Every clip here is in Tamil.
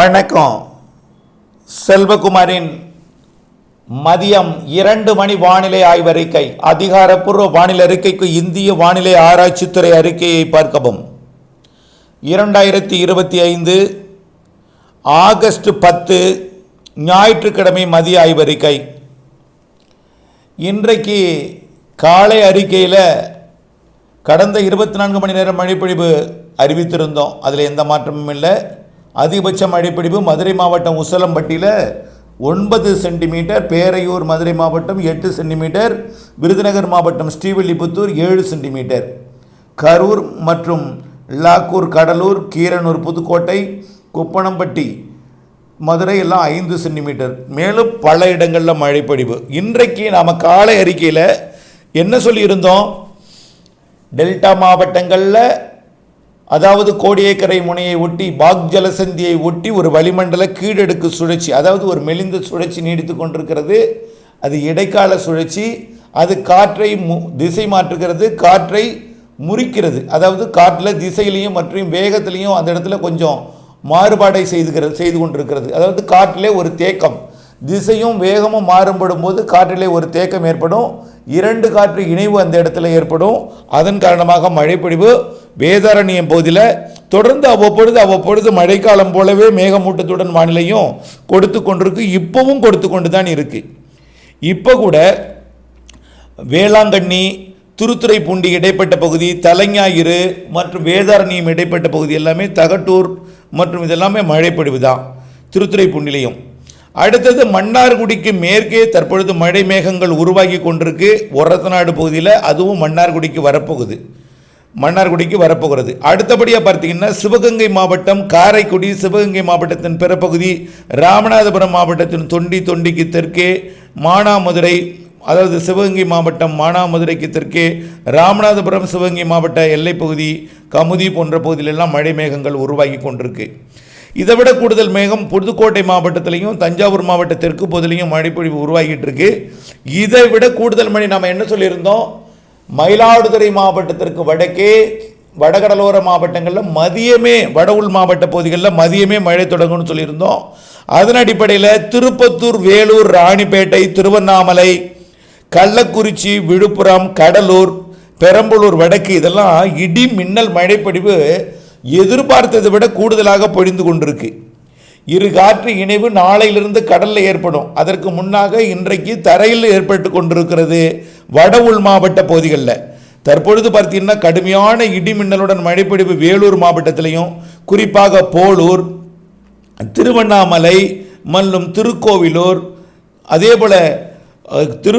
வணக்கம். செல்வகுமாரின் மதியம் இரண்டு மணி வானிலை ஆய்வறிக்கை அதிகாரப்பூர்வ வானிலை அறிக்கைக்கு இந்திய வானிலை ஆராய்ச்சித்துறை அறிக்கையை பார்க்கவும். இரண்டாயிரத்தி இருபத்தி ஐந்து ஆகஸ்ட் பத்து ஞாயிற்றுக்கிழமை மதிய ஆய்வறிக்கை இன்றைக்கு காலை அறிக்கையில் கடந்த இருபத்தி நான்கு மணி நேரம் மழைப்பொழிவு அறிவித்திருந்தோம். அதில் எந்த மாற்றமும் இல்லை. அதிகபட்ச மழைப்பிடிப்பு மதுரை மாவட்டம் உசலம்பட்டியில் ஒன்பது சென்டிமீட்டர் பேரையூர் மதுரை மாவட்டம் எட்டு சென்டிமீட்டர் விருதுநகர் மாவட்டம் ஸ்ரீவில்லிபுத்தூர் ஏழு சென்டிமீட்டர். கரூர் மற்றும் லாக்கூர் கடலூர் கீரனூர் புதுக்கோட்டை குப்பனம்பட்டி மதுரை எல்லாம் ஐந்து சென்டிமீட்டர். மேலும் பல இடங்களில் மழைப்பொழிவு. இன்றைக்கு நாம் காலை அறிக்கையில் என்ன சொல்லியிருந்தோம்? டெல்டா மாவட்டங்களில் அதாவது கோடியக்கரை முனையை ஒட்டி பாக் ஜலசந்தியை ஒட்டி ஒரு வளிமண்டல கீழடுக்கு சுழற்சி அதாவது ஒரு மெலிந்த சுழற்சி நீடித்து கொண்டிருக்கிறது. அது இடைக்கால சுழற்சி. அது காற்றை மு திசை மாற்றுகிறது. காற்றை முறிக்கிறது. அதாவது காற்றில் திசையிலையும் மற்றும் வேகத்திலையும் அந்த இடத்துல கொஞ்சம் மாறுபாடை செய்துகிறது செய்து கொண்டிருக்கிறது. அதாவது காற்றிலே ஒரு தேக்கம். திசையும் வேகமும் மாறுபடும் போது காற்றிலே ஒரு தேக்கம் ஏற்படும். இரண்டு காற்று இணைவு அந்த இடத்துல ஏற்படும். அதன் காரணமாக மழைப்பொழிவு வேதாரண்யம் பகுதியில் தொடர்ந்து அவ்வப்பொழுது அவ்வப்பொழுது மழைக்காலம் போலவே மேகமூட்டத்துடன் வானிலையும் கொடுத்து கொண்டிருக்கு. இப்போவும் கொடுத்து கொண்டு தான் இருக்குது இப்போ கூட வேளாங்கண்ணி திருத்துறைப்பூண்டி இடைப்பட்ட பகுதி தலைஞாயிறு மற்றும் வேதாரண்யம் இடைப்பட்ட பகுதி எல்லாமே தகட்டூர் மற்றும் இதெல்லாமே மழைப்பொழிவு தான் திருத்துறைப்பூண்டிலையும். அடுத்தது மன்னார்குடிக்கு மேற்கே தற்பொழுது மழை மேகங்கள் உருவாகி கொண்டிருக்கு. ஒரத்தநாடு பகுதியில் அதுவும் மன்னார்குடிக்கு வரப்போகுது. மன்னார்குடிக்கு வரப்போகிறது. அடுத்தபடியாக பார்த்தீங்கன்னா சிவகங்கை மாவட்டம் காரைக்குடி சிவகங்கை மாவட்டத்தின் பிறப்பகுதி ராமநாதபுரம் மாவட்டத்தின் தொண்டி தொண்டிக்கு தெற்கே மானாமதுரை அதாவது சிவகங்கை மாவட்டம் மானாமதுரைக்கு தெற்கே ராமநாதபுரம் சிவகங்கை மாவட்ட எல்லைப்பகுதி கமுதி போன்ற பகுதியிலெல்லாம் மழை மேகங்கள் உருவாகி கொண்டிருக்கு. இதை விட கூடுதல் மேகம் புதுக்கோட்டை மாவட்டத்திலையும் தஞ்சாவூர் மாவட்ட தெற்கு பகுதியிலையும் மழைப்பொழிவு உருவாகிட்டு இருக்கு. இதை விட கூடுதல் மழை நாம் என்ன சொல்லியிருந்தோம்? மயிலாடுதுறை மாவட்டத்திற்கு வடக்கே வடகடலோர மாவட்டங்களில் மதியமே வட உள் மாவட்ட பகுதிகளில் மதியமே மழை தொடங்கும்னு சொல்லியிருந்தோம். அதன் அடிப்படையில் திருப்பத்தூர் வேலூர் ராணிப்பேட்டை திருவண்ணாமலை கள்ளக்குறிச்சி விழுப்புரம் கடலூர் பெரம்பலூர் வடக்கு இதெல்லாம் இடி மின்னல் மழைப்படிவு எதிர்பார்த்ததை விட கூடுதலாக பொழிந்து கொண்டிருக்கு. இரு காற்று இணைவு நாளையிலிருந்து கடலில் ஏற்படும். அதற்கு முன்னாக இன்றைக்கு தரையில் ஏற்பட்டு கொண்டிருக்கிறது வட உள் மாவட்ட பகுதிகளில். தற்பொழுது பார்த்தீங்கன்னா கடுமையான இடி மின்னலுடன் மழைப்பொழிவு வேலூர் மாவட்டத்திலையும் குறிப்பாக போலூர் திருவண்ணாமலை மற்றும் திருக்கோவிலூர் அதே போல் திரு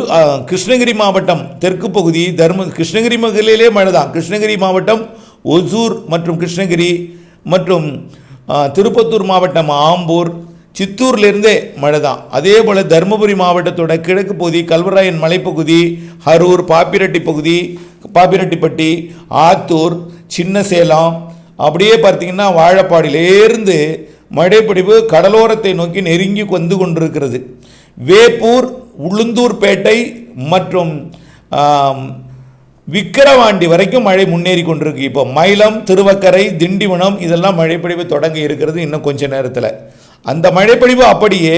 கிருஷ்ணகிரி மாவட்டம் தெற்கு பகுதி தர்ம கிருஷ்ணகிரி மகளிலே மழை தான் கிருஷ்ணகிரி மாவட்டம் ஒசூர் மற்றும் கிருஷ்ணகிரி மற்றும் திருப்பத்தூர் மாவட்டம் ஆம்பூர் சித்தூர்லேருந்தே மழை தான் அதே போல் தருமபுரி மாவட்டத்தோட கிழக்கு பகுதி கல்வராயன் மலைப்பகுதி அரூர் பாப்பிரெட்டி பகுதி பாப்பிரெட்டிப்பட்டி ஆத்தூர் சின்ன சேலம் அப்படியே பார்த்தீங்கன்னா வாழப்பாடியிலேருந்து மழைப்பிடிவு கடலோரத்தை நோக்கி நெருங்கி வந்து கொண்டிருக்கிறது. வேப்பூர் உளுந்தூர்பேட்டை மற்றும் விக்கிரவாண்டி வரைக்கும் மழை முன்னேறி கொண்டிருக்கு. இப்போ மயிலம் திருவக்கரை திண்டிவனம் இதெல்லாம் மழைப்பொழிவு தொடங்கி இருக்கிறது இன்னும் கொஞ்ச நேரத்தில். அந்த மழைப்பொழிவு அப்படியே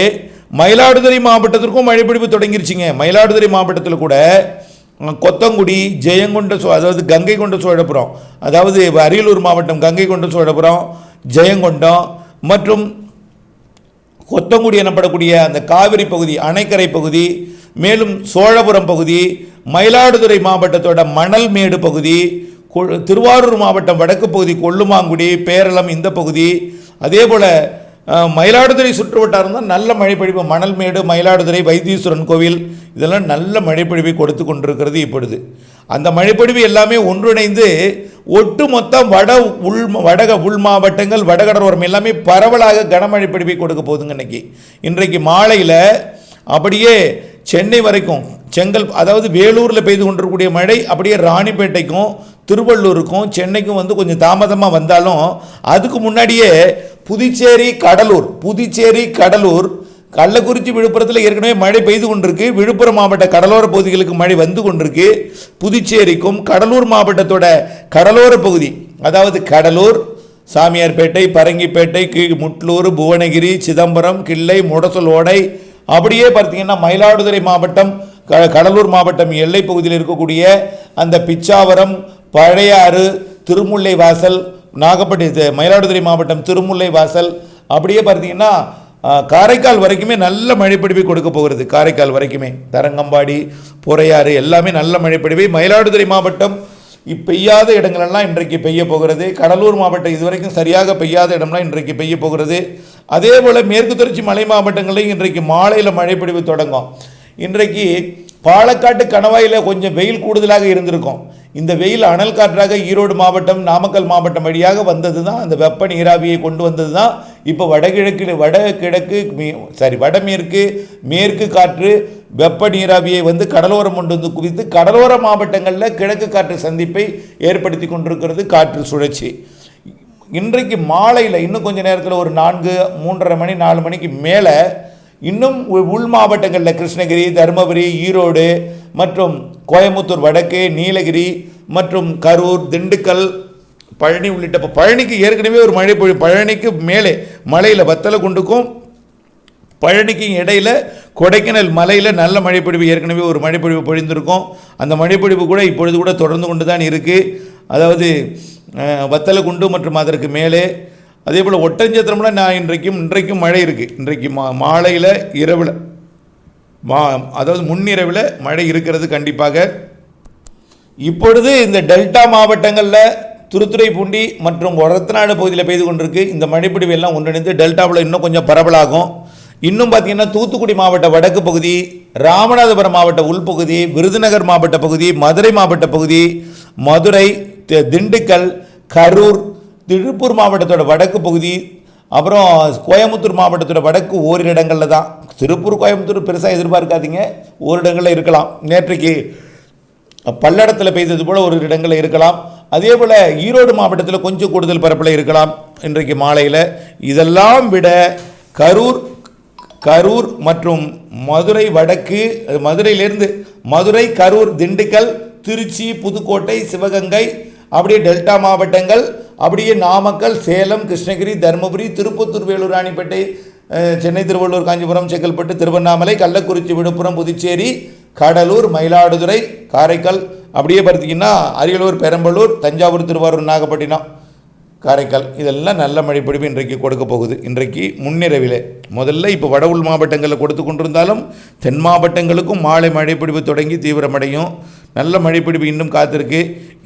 மயிலாடுதுறை மாவட்டத்திற்கும் மழைப்பொழிவு தொடங்கிருச்சுங்க. மயிலாடுதுறை மாவட்டத்தில் கூட கொத்தங்குடி ஜெயங்கொண்ட சோ அதாவது கங்கை கொண்ட சோழபுரம் அதாவது அரியலூர் மாவட்டம் கங்கை கொண்ட சோழபுரம் ஜெயங்கொண்டம் மற்றும் கொத்தங்குடி எனப்படக்கூடிய அந்த காவிரி பகுதி அணைக்கரை பகுதி மேலும் சோழபுரம் பகுதி மயிலாடுதுறை மாவட்டத்தோட மணல்மேடு பகுதி கொ- திருவாரூர் மாவட்டம் வடக்கு பகுதி கொல்லுமாங்குடி பேரளம் இந்த பகுதி. அதே போல் மயிலாடுதுறை மயிலாடுதுறை சுற்றுவட்டாரம் தான் நல்ல மழைப்பொழிவு. மணல்மேடு மயிலாடுதுறை வைத்தீஸ்வரன் கோவில் இதெல்லாம் நல்ல மழைப்பொழிவை கொடுத்து கொண்டிருக்கிறது இப்பொழுது. அந்த மழைப்பொழிவு எல்லாமே ஒன்றிணைந்து ஒட்டுமொத்த வட உள் வடக உள் மாவட்டங்கள் வடகடலோரம் எல்லாமே பரவலாக கனமழை பொழிவை கொடுக்க போகுதுங்க இன்னைக்கு. இன்றைக்கு மாலையில் அப்படியே சென்னை வரைக்கும் செங்கல் அதாவது வேலூரில் பெய்து கொண்டிருக்கக்கூடிய மழை அப்படியே ராணிப்பேட்டைக்கும் திருவள்ளூருக்கும் சென்னைக்கும் வந்து கொஞ்சம் தாமதமாக வந்தாலும் அதுக்கு முன்னாடியே புதுச்சேரி கடலூர் புதுச்சேரி கடலூர் கள்ளக்குறிச்சி விழுப்புரத்தில் ஏற்கனவே மழை பெய்து கொண்டிருக்கு. விழுப்புரம் மாவட்ட கடலோர பகுதிகளுக்கு மழை வந்து கொண்டிருக்கு. புதுச்சேரிக்கும் கடலூர் மாவட்டத்தோட கடலோர பகுதி அதாவது கடலூர் சாமியார்பேட்டை பரங்கிப்பேட்டை கீழ் முட்லூர் புவனகிரி சிதம்பரம் கிள்ளை முடசல் ஓடை அப்படியே பார்த்தீங்கன்னா மயிலாடுதுறை மாவட்டம் க கடலூர் மாவட்டம் எல்லை பகுதியில் இருக்கக்கூடிய அந்த பிச்சாவரம் பழையாறு திருமுல்லை வாசல் நாகப்பட்டி மயிலாடுதுறை மாவட்டம் திருமுல்லை வாசல் அப்படியே பார்த்தீங்கன்னா காரைக்கால் வரைக்குமே நல்ல மழைப்பிடிவை கொடுக்க போகிறது. காரைக்கால் வரைக்குமே தரங்கம்பாடி பொறையாறு எல்லாமே நல்ல மழைப்பிடிவை மயிலாடுதுறை மாவட்டம் பெய்யாத இடங்களெல்லாம் இன்றைக்கு பெய்ய போகிறது. கடலூர் மாவட்டம் இதுவரைக்கும் சரியாக பெய்யாத இடம்லாம் இன்றைக்கு பெய்ய போகிறது. அதே போல் மேற்கு தொடர்ச்சி மலை மாவட்டங்களையும் இன்றைக்கு மாலையில் மழை மழைப்பிடிவு தொடங்கும். இன்றைக்கு பாலக்காட்டு கணவாயில் கொஞ்சம் வெயில் கூடுதலாக இருந்திருக்கும். இந்த வெயில் அனல் காற்றாக ஈரோடு மாவட்டம் நாமக்கல் மாவட்டம் வழியாக வந்தது தான் அந்த வெப்ப நீராவியை கொண்டு வந்தது தான் இப்போ வடகிழக்கு வடகிழக்கு மே- சாரி வடமேற்கு மேற்கு காற்று வெப்ப நீராவியை வந்து கடலோரம் கொண்டு வந்து குவித்து கடலோர மாவட்டங்களில் கிழக்கு காற்று சந்திப்பை ஏற்படுத்தி கொண்டிருக்கிறது காற்று சுழற்சி. இன்றைக்கு மாலையில் இன்னும் கொஞ்ச நேரத்தில் ஒரு நான்கு மூன்றரை மணி நாலு மணிக்கு மேலே இன்னும் உ- உள் மாவட்டங்களில் கிருஷ்ணகிரி தருமபுரி ஈரோடு மற்றும் கோயம்புத்தூர் வடக்கு நீலகிரி மற்றும் கரூர் திண்டுக்கல் பழனி உள்ளிட்ட பழனிக்கு ஏற்கனவே ஒரு மழை பொழி பழனிக்கு மேலே மலையில் வத்தலை குண்டுக்கும் பழனிக்கும் இடையில் கொடைக்கானல் மலையில் நல்ல மழைப்பொழிவு ஏற்கனவே ஒரு மழைப்பொழிவு பொழிந்திருக்கும். அந்த மழைப்பொழிவு கூட இப்பொழுது கூட தொடர்ந்து கொண்டு தான் இருக்குது அதாவது வத்தலை வத்தலகுண்டு மற்றும் அதற்கு மேலே. அதே போல் ஒட்டஞ்சத்திரம்ல நான் இன்றைக்கும் இன்றைக்கும் மழை இருக்குது இன்றைக்கு மா மாலையில் இரவில் மா அதாவது முன்னிரவில் மழை இருக்கிறது கண்டிப்பாக. இப்பொழுது இந்த டெல்டா மாவட்டங்களில் திருத்துறைப்பூண்டி மற்றும் ஒரத்தநாடு பகுதியில் பெய்து கொண்டிருக்கு. இந்த மழைப்பிடிவு எல்லாம் ஒன்றிணைந்து டெல்டாவில் இன்னும் கொஞ்சம் பரவலாகும். இன்னும் பார்த்தீங்கன்னா தூத்துக்குடி மாவட்ட வடக்கு பகுதி ராமநாதபுரம் மாவட்ட உள்பகுதி விருதுநகர் மாவட்ட பகுதி மதுரை மாவட்ட பகுதி மதுரை தி- திண்டுக்கல் கரூர் திருப்பூர் மாவட்டத்தோட வடக்கு பகுதி அப்புறம் கோயம்புத்தூர் மாவட்டத்தோட வடக்கு ஓரிரு இடங்களில் தான். திருப்பூர் கோயம்புத்தூர் பெருசாக எதிர்பார்க்காதீங்க. ஓரிடங்களில் இருக்கலாம். நேற்றைக்கு பல்லடத்தில் பெய்தது போல் ஒரு இடங்களில் இருக்கலாம். அதே போல் ஈரோடு மாவட்டத்தில் கொஞ்சம் கூடுதல் பரப்பில் இருக்கலாம். இன்றைக்கு மாலையில். இதெல்லாம் விட கரூர் கரூர் மற்றும் மதுரை வடக்கு மதுரையிலேருந்து மதுரையிலிருந்து மதுரை கரூர் திண்டுக்கல் திருச்சி புதுக்கோட்டை சிவகங்கை அப்படியே டெல்டா மாவட்டங்கள் அப்படியே நாமக்கல் சேலம் கிருஷ்ணகிரி தருமபுரி திருப்பத்தூர் வேலூர் ராணிப்பேட்டை சென்னை திருவள்ளூர் காஞ்சிபுரம் செங்கல்பட்டு திருவண்ணாமலை கள்ளக்குறிச்சி விழுப்புரம் புதுச்சேரி கடலூர் மயிலாடுதுறை காரைக்கால் அப்படியே பார்த்தீங்கன்னா அரியலூர் பெரம்பலூர் தஞ்சாவூர் திருவாரூர் நாகப்பட்டினம். காரைக்கால் இதெல்லாம் நல்ல மழைப்பொழிவு இன்றைக்கு கொடுக்க போகுது. இன்றைக்கு முன்னிரவிலே முதல்ல இப்போ வட உள் மாவட்டங்களில் கொடுத்து கொண்டிருந்தாலும் தென் மாவட்டங்களுக்கும் மாலை மழைப்பிடிப்பு தொடங்கி தீவிரமடையும். நல்ல மழைப்பிடிப்பு இன்னும் காத்திருக்கு.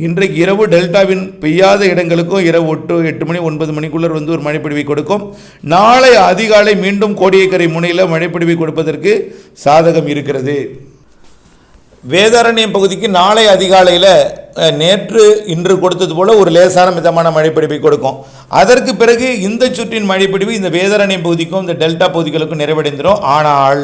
இன்றைக்கு இரவு டெல்டாவின் பெய்யாத இடங்களுக்கும் இரவு ஒட்டு எட்டு மணி ஒன்பது மணிக்குள்ளர் வந்து ஒரு மழைப்பிடிவை கொடுக்கும். நாளை அதிகாலை மீண்டும் கோடியக்கரை முனையில் மழைப்பிடிவை கொடுப்பதற்கு சாதகம் இருக்கிறது. வேதாரண்யம் பகுதிக்கு நாளை அதிகாலையில் நேற்று இன்று கொடுத்தது போல் ஒரு லேசான மிதமான மழைப்பிடிப்பை கொடுக்கும். அதற்கு பிறகு இந்த சுற்றின் மழைப்பிடிவு இந்த வேதரணை பகுதிக்கும் இந்த டெல்டா பகுதிகளுக்கும் நிறைவடைந்துடும் ஆனால்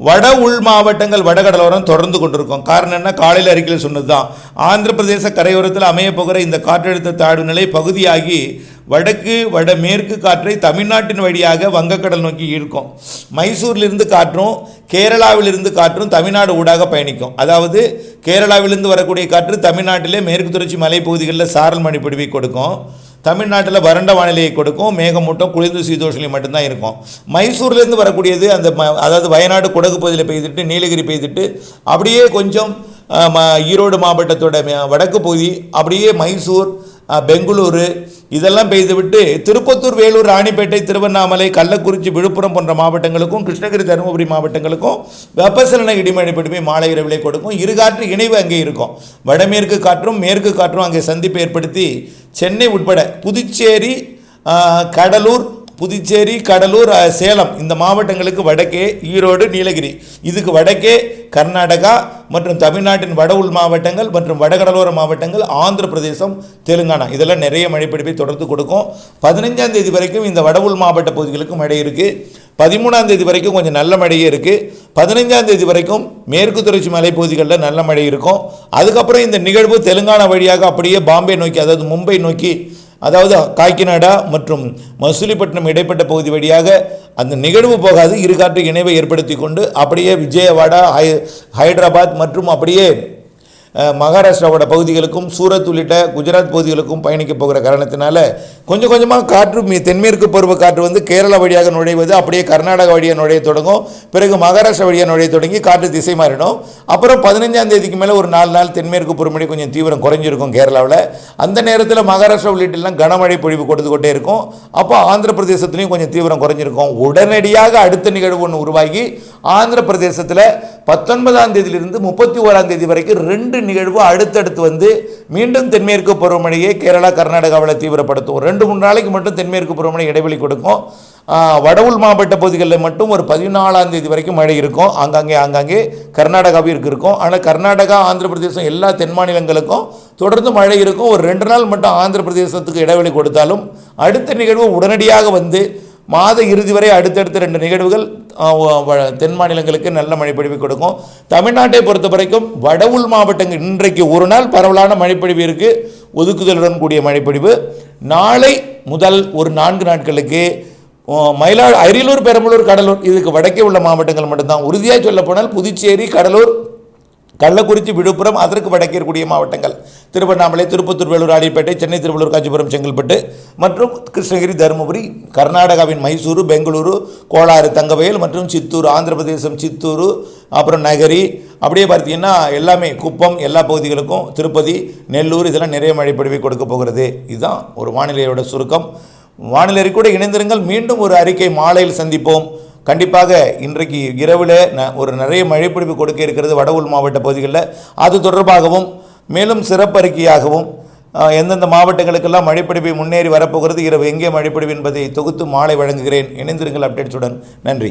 வட உள் மாவட்டங்கள் வடகடலோரம் தொடர்ந்து கொண்டிருக்கும். காரணம் என்ன? காலையில் அறிக்கையில் சொன்னது தான் ஆந்திர பிரதேச கரையோரத்தில் அமையப் போகிற இந்த காற்றழுத்த தாழ்வு நிலை பகுதியாகி வடக்கு வட மேற்கு காற்றை தமிழ்நாட்டின் வழியாக வங்கக்கடல் நோக்கி ஈர்க்கும். மைசூரிலிருந்து காற்றும் கேரளாவிலிருந்து காற்றும் தமிழ்நாடு ஊடாக பயணிக்கும். அதாவது கேரளாவிலிருந்து வரக்கூடிய காற்று தமிழ்நாட்டிலே மேற்கு தொடர்ச்சி மலைப்பகுதிகளில் சாரல் மழை பொழிவை கொடுக்கும். தமிழ்நாட்டில் வறண்ட வானிலையை கொடுக்கும். மேகமூட்டம் குளிர்ந்து சீதோஷிலி மட்டும்தான் இருக்கும். மைசூர்லேருந்து வரக்கூடியது அந்த ம அதாவது வயநாடு குடகு பகுதியில் பெய்துட்டு நீலகிரி பெய்துட்டு அப்படியே கொஞ்சம் ஈரோடு மாவட்டத்தோட வடக்கு பகுதி அப்படியே மைசூர் பெங்களூரு. இதெல்லாம் பெய்துவிட்டு திருப்பத்தூர் வேலூர் ராணிப்பேட்டை திருவண்ணாமலை கள்ளக்குறிச்சி விழுப்புரம் போன்ற மாவட்டங்களுக்கும் கிருஷ்ணகிரி தருமபுரி மாவட்டங்களுக்கும் வெப்பசலன இடிமழை பிடிப்பை மாலை இரவிலே கொடுக்கும். இரு காற்று இணைவு அங்கே இருக்கும். வடமேற்கு காற்றும் மேற்கு காற்றும் அங்கே சந்திப்பு ஏற்படுத்தி சென்னை உட்பட புதுச்சேரி கடலூர் புதுச்சேரி கடலூர் சேலம் இந்த மாவட்டங்களுக்கு வடக்கே ஈரோடு நீலகிரி. இதுக்கு வடக்கே கர்நாடகா மற்றும் தமிழ்நாட்டின் வட உள் மாவட்டங்கள் மற்றும் வடகடலோர மாவட்டங்கள் ஆந்திர பிரதேசம் தெலுங்கானா. இதெல்லாம் நிறைய மழைப்பிடிப்பை தொடர்ந்து கொடுக்கும். பதினஞ்சாம் தேதி வரைக்கும் இந்த வட உள் மாவட்ட பகுதிகளுக்கு மழை இருக்குது பதிமூணாம் தேதி வரைக்கும் கொஞ்சம் நல்ல மழையே இருக்குது பதினஞ்சாம் தேதி வரைக்கும் மேற்கு தொடர்ச்சி மலைப்பகுதிகளில் நல்ல மழை இருக்கும். அதுக்கப்புறம் இந்த நிகழ்வு தெலுங்கானா வழியாக அப்படியே பாம்பே நோக்கி அதாவது மும்பை நோக்கி அதாவது காக்கிநாடா மற்றும் மசூலிப்பட்டினம் இடைப்பட்ட பகுதி வழியாக அந்த நிகழ்வு போகாது. இருகாற்று இணைவை ஏற்படுத்தி கொண்டு அப்படியே விஜயவாடா ஹை ஹைதராபாத் மற்றும் அப்படியே மகாராஷ்டிராவோட பகுதிகளுக்கும் சூரத் உள்ளிட்ட குஜராத் பகுதிகளுக்கும் பயணிக்க போகிற காரணத்தினால கொஞ்சம் கொஞ்சமாக காற்று தென்மேற்கு பருவ காற்று வந்து கேரளா வழியாக நுழைவது அப்படியே கர்நாடகா வழியாக நுழைய தொடங்கும். பிறகு மகாராஷ்டிரா வழியாக நுழைய தொடங்கி காற்று திசை மாறிடும். அப்புறம் பதினஞ்சாம் தேதிக்கு மேலே ஒரு நாலு நாள் தென்மேற்கு பருவமழை கொஞ்சம் தீவிரம் குறைஞ்சிருக்கும் கேரளாவில். அந்த நேரத்தில் மகாராஷ்டிரா உள்ளிட்டெல்லாம் கனமழை பொழிவு கொடுத்து கொண்டே இருக்கும். அப்போ ஆந்திர பிரதேசத்துலேயும் கொஞ்சம் தீவிரம் குறைஞ்சிருக்கும். உடனடியாக அடுத்த நிகழ்வு ஒன்று உருவாகி ஆந்திர பிரதேசத்தில் பத்தொன்பதாம் தேதியிலிருந்து முப்பத்தி ஓராம் தேதி வரைக்கும் ரெண்டு நிகழ்வு அடுத்தடுத்து வந்து மீண்டும் தென்மேற்கு பருவமழையை கேரளா கர்நாடகாவில் தீவிரப்படுத்தும். ரெண்டு மூணு நாளைக்கு மட்டும் தென்மேற்கு பருவமழை இடைவெளி கொடுக்கும். வடவுள் மாவட்ட பகுதிகளில் மட்டும் ஒரு பதினாலாம் தேதி வரைக்கும் மழை இருக்கும். ஆங்காங்கே ஆங்காங்கே கர்நாடகாவிற்கு இருக்கும். ஆனால் கர்நாடகா ஆந்திர பிரதேசம் எல்லா தென் மாநிலங்களுக்கும் தொடர்ந்து மழை இருக்கும். ஒரு ரெண்டு நாள் மட்டும் ஆந்திர பிரதேசத்துக்கு இடைவெளி கொடுத்தாலும் அடுத்த நிகழ்வு உடனடியாக வந்து மாத இறுதி வரை அடுத்தடுத்த ரெண்டு நிகழ்வுகள் தென் மாநிலங்களுக்கு நல்ல மழைப்பொழிவு கொடுக்கும். தமிழ்நாட்டை பொறுத்த வரைக்கும் வட உள் மாவட்டங்கள் இன்றைக்கு ஒரு நாள் பரவலான மழைப்பொழிவு இருக்குது ஒதுக்குதலுடன் கூடிய மழைப்பொழிவு. நாளை முதல் ஒரு நான்கு நாட்களுக்கு மயிலாடு அரியலூர் பெரம்பலூர் கடலூர் இதுக்கு வடக்கே உள்ள மாவட்டங்கள் மட்டும்தான். உறுதியாக சொல்ல போனால் புதுச்சேரி கடலூர் கள்ளக்குறிச்சி விழுப்புரம் அதற்கு வடக்கே மாவட்டங்கள். திருவண்ணாமலை திருப்பத்தூர் வேலூர் ஆடிப்பேட்டை சென்னை திருவள்ளூர் காஞ்சிபுரம் செங்கல்பட்டு மற்றும் கிருஷ்ணகிரி தருமபுரி கர்நாடகாவின் மைசூரு பெங்களூரு கோலாறு தங்கவயல் மற்றும் சித்தூர் ஆந்திர பிரதேசம் சித்தூர் அப்புறம் நகரி. அப்படியே பார்த்தீங்கன்னா எல்லாமே குப்பம் எல்லா பகுதிகளுக்கும் திருப்பதி நெல்லூர் இதெல்லாம் நிறைய மழை பொழிவை கொடுக்க போகிறது. இதுதான் ஒரு வானிலையோட சுருக்கம். வானிலை கூட இணைந்திருங்கள். மீண்டும் ஒரு அறிக்கை மாலையில் சந்திப்போம். கண்டிப்பாக இன்றைக்கு இரவில் ந- ஒரு நிறைய மழைப்பிடிப்பு கொடுக்க இருக்கிறது வட உள் மாவட்ட பகுதிகளில். அது தொடர்பாகவும் மேலும் சிறப்பறிக்கையாகவும் எந்தெந்த மாவட்டங்களுக்கெல்லாம் மழைப்பிடிப்பு முன்னேறி வரப்போகிறது இரவு எங்கே மழைப்பிடிப்பு என்பதை தொகுத்து மாலை வழங்குகிறேன். இணைந்திருங்கள் அப்டேட்ஸுடன். நன்றி.